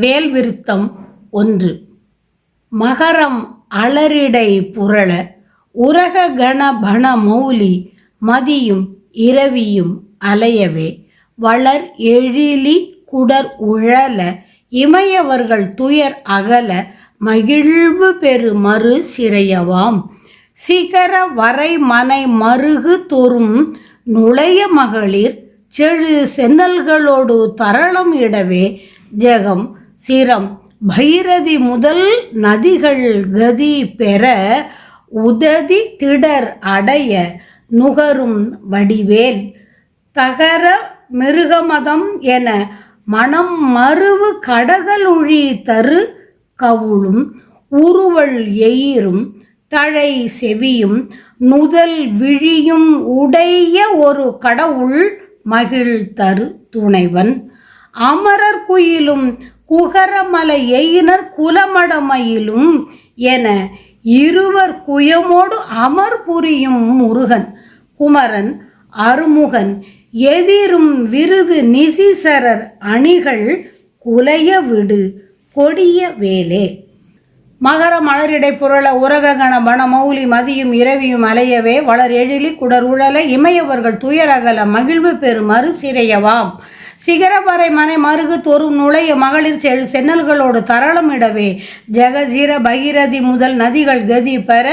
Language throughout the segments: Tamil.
வேல் விருத்தம் ஒன்று. மகரம் அலரிடை புரள உரக கண பண மௌலி மதியும் இரவியும் அலையவே. வளர் எழிலி குடர் உழல இமையவர்கள் துயர் அகல மகிழ்வு பெரு மறு சிறையவாம். சிகர வரை மனை மருகு தோறும் நுழைய மகளிர் செழு சென்னல்களோடு தரளம் இடவே. ஜெகம் சிரம். பைரதி முதல் நதிகள் கதி பெற உததி திடர் அடைய நுகரும் வடிவேல். தகர மிருகமதம் என மனம் மருவு கடகலுழி தரு கவுளும் உருவல் எயிரும் தழை செவியும் நுதல் விழியும் உடைய ஒரு கடவுள் மகிழ் தரு துணைவன். அமரர் குயிலும் குகரமலை எயினர் குலமடமயிலும் என இருவர் குயமோடு அமர் புரியும் முருகன் குமரன் அருமுகன் எதிரும் விருது நிசிசரர் அணிகள் குலைய விடு கொடிய வேலே. மகர மலரிடை புரள உரககண பண மௌலி மதியும் இரவியும் அலையவே வளர் எழிலி குடர் உழல இமையவர்கள் துயரகல மகிழ்வு பெறும் சிறையவாம் சிகரவரை மனை மருகு தோறும் நுழைய மகளிர் செல் சென்னல்களோடு தரளமிடவே ஜெகஜீர பகிரதி முதல் நதிகள் கதி பெற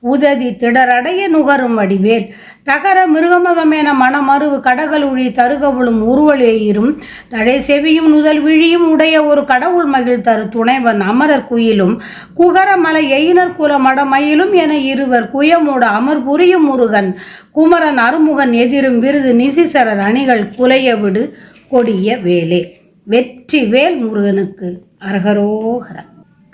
உததி திடரடைய நுகரும் வடிவேல். தகர மிருகமதமென மனமருவு கடகலுழி தருகவுளும் உருவலேயிரும். தடை செவியும் முதல் விழியும் உடைய ஒரு கடவுள் மகிழ் தரு துணைவன் அமரர் குயிலும். குகரமலை எயினர் குல மடமயிலும் என இருவர் குயமோடு அமர் புரியும் முருகன். குமரன் அருமுகன் எதிரும் விருது நிசிசரர் அணிகள் குலைய விடு கொடிய வேலே. வெற்றி வேல் முருகனுக்கு அரகரோகர.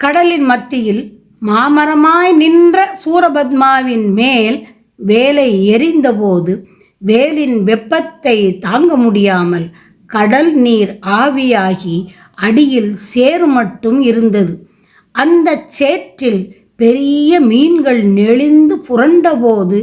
கடலின் மத்தியில் மாமரமாய் நின்ற சூரபத்மாவின் மேல் வேலை எரிந்தபோது வேலின் வெப்பத்தை தாங்க முடியாமல் கடல் நீர் ஆவியாகி அடியில் சேறு மட்டும் இருந்தது. அந்த சேற்றில் பெரிய மீன்கள் நெளிந்து புரண்டபோது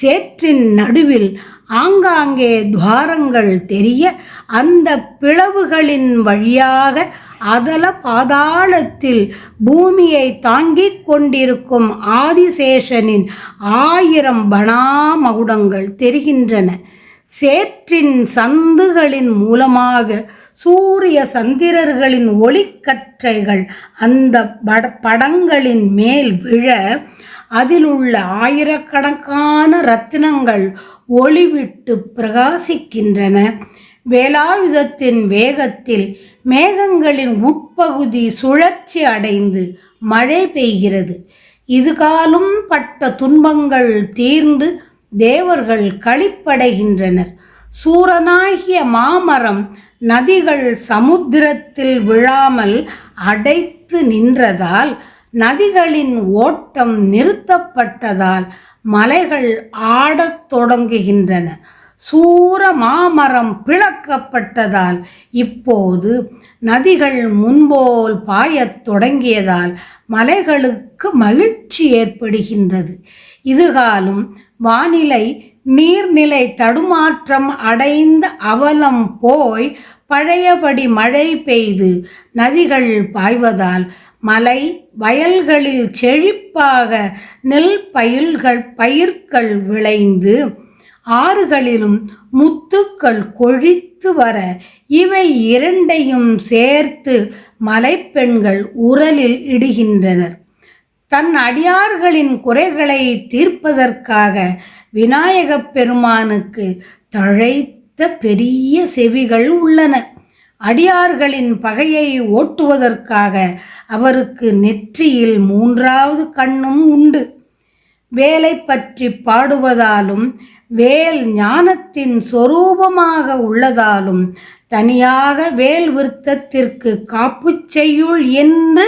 சேற்றின் நடுவில் ஆங்காங்கே துவாரங்கள் தெரிய அந்த பிளவுகளின் வழியாக அதல பாதாளத்தில் பூமியை தாங்கிக் கொண்டிருக்கும் ஆதிசேஷனின் ஆயிரம் பணாமகுடங்கள் தெரிகின்றன. சேற்றின் சந்துகளின் மூலமாக சூரிய சந்திரர்களின் ஒளிக்கற்றைகள் அந்த பட படங்களின் மேல் விழ அதில் உள்ள ஆயிரக்கணக்கான ரத்தினங்கள் ஒளிவிட்டு பிரகாசிக்கின்றன. வேலாயுதத்தின் வேகத்தில் மேகங்களின் உட்பகுதி சுழற்சி அடைந்து மழை பெய்கிறது. இதுகாலும் பட்ட துன்பங்கள் தீர்ந்து தேவர்கள் களிப்படைகின்றனர். சூரனாகிய மாமரம் நதிகள் சமுத்திரத்தில் விழாமல் அடைத்து நின்றதால் நதிகளின் ஓட்டம் நிறுத்தப்பட்டதால் மலைகள் ஆடத் தொடங்குகின்றன. சூர மாமரம் பிளக்கப்பட்டதால் இப்போது நதிகள் முன்போல் பாயத் தொடங்கியதால் மலைகளுக்கு மகிழ்ச்சி ஏற்படுகின்றது. இதுகாலும் வானிலை நீர்நிலை தடுமாற்றம் அடைந்த அவலம் போய் பழையபடி மழை பெய்து நதிகள் பாய்வதால் மலை வயல்களில் செழிப்பாக நெல் பயிர்கள் பயிர்கள் விளைந்து ஆறுகளிலும் முத்துக்கள் கொழித்து வர இவை இரண்டையும் சேர்த்து மலைப்பெண்கள் உரலில் இடுகின்றனர். தன் அடியார்களின் குறைகளை தீர்ப்பதற்காக விநாயகப் பெருமானுக்கு தழைத்த பெரிய செவிகள் உள்ளன. அடியார்களின் பகையை ஓட்டுவதற்காக அவருக்கு நெற்றியில் மூன்றாவது கண்ணும் உண்டு. வேலை பற்றி பாடுவதாலும் வேல் ஞானத்தின் சொரூபமாக உள்ளதாலும் தனியாக வேல் விருத்தத்திற்கு காப்புச் செய்யுள் என்று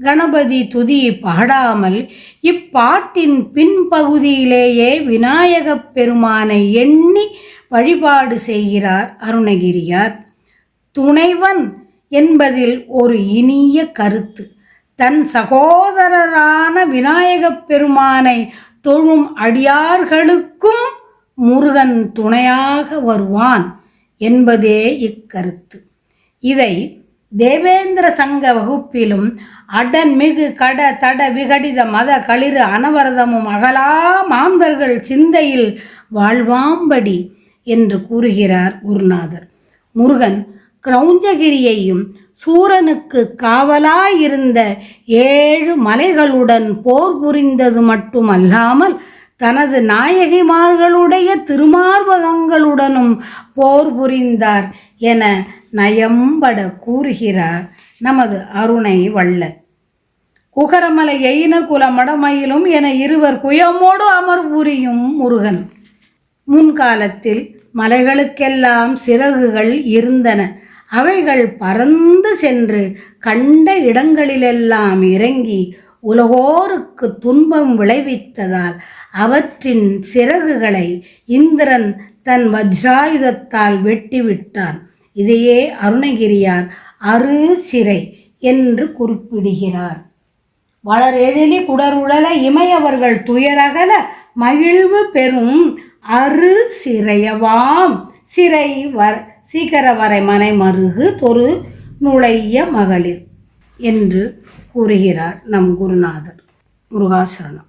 கணபதி துதி பாடாமல் இப்பாட்டின் பின்பகுதியிலேயே விநாயகப் பெருமானை எண்ணி வழிபாடு செய்கிறார் அருணகிரியார். துணைவன் என்பதில் ஒரு இனிய கருத்து. தன் சகோதரரான விநாயகப் பெருமானை தொழும் அடியார்களுக்கும் முருகன் துணையாக வருவான் என்பதே இக்கருத்து. இதை தேவேந்திர சங்க வகுப்பிலும் அடன் மிகு கட தட விகடித மத களிறு அனவரதமும் அகலா மாந்தர்கள் சிந்தையில் வாழ்வாம்படி என்று கூறுகிறார் குருநாதர். முருகன் கிரௌஞ்சகிரியையும் சூரனுக்கு காவலாயிருந்த ஏழு மலைகளுடன் போர் புரிந்தது மட்டுமல்லாமல் தனது நாயகிமார்களுடைய திருமார்பகங்களுடனும் போர் புரிந்தார். என நயம்பட கூறுகிறார் நமது அருணை வள்ளல். குகரமலை எயினர் குல மடமையிலும் என இருவர் குயமோடு அமர் புரியும் முருகன். முன்காலத்தில் மலைகளுக்கெல்லாம் சிறகுகள் இருந்தன. அவைகள் பறந்து சென்று கண்ட இடங்களிலெல்லாம் இறங்கி உலகோருக்கு துன்பம் விளைவித்ததால் அவற்றின் சிறகுகளை இந்திரன் தன் வஜ்ராயுதத்தால் வெட்டிவிட்டான். இதையே அருணகிரியார் அரு சிறை என்று குறிப்பிடுகிறார். வளரெழிலி குடருடல இமையவர்கள் துயரகல மகிழ்வு பெறும் அரு சிறையவாம் சிறை வர் சீக்கிர வரை மனை மருகு தொரு நுழைய மகளிர் என்று கூறுகிறார் நம் குருநாதர் முருகாசரணம்.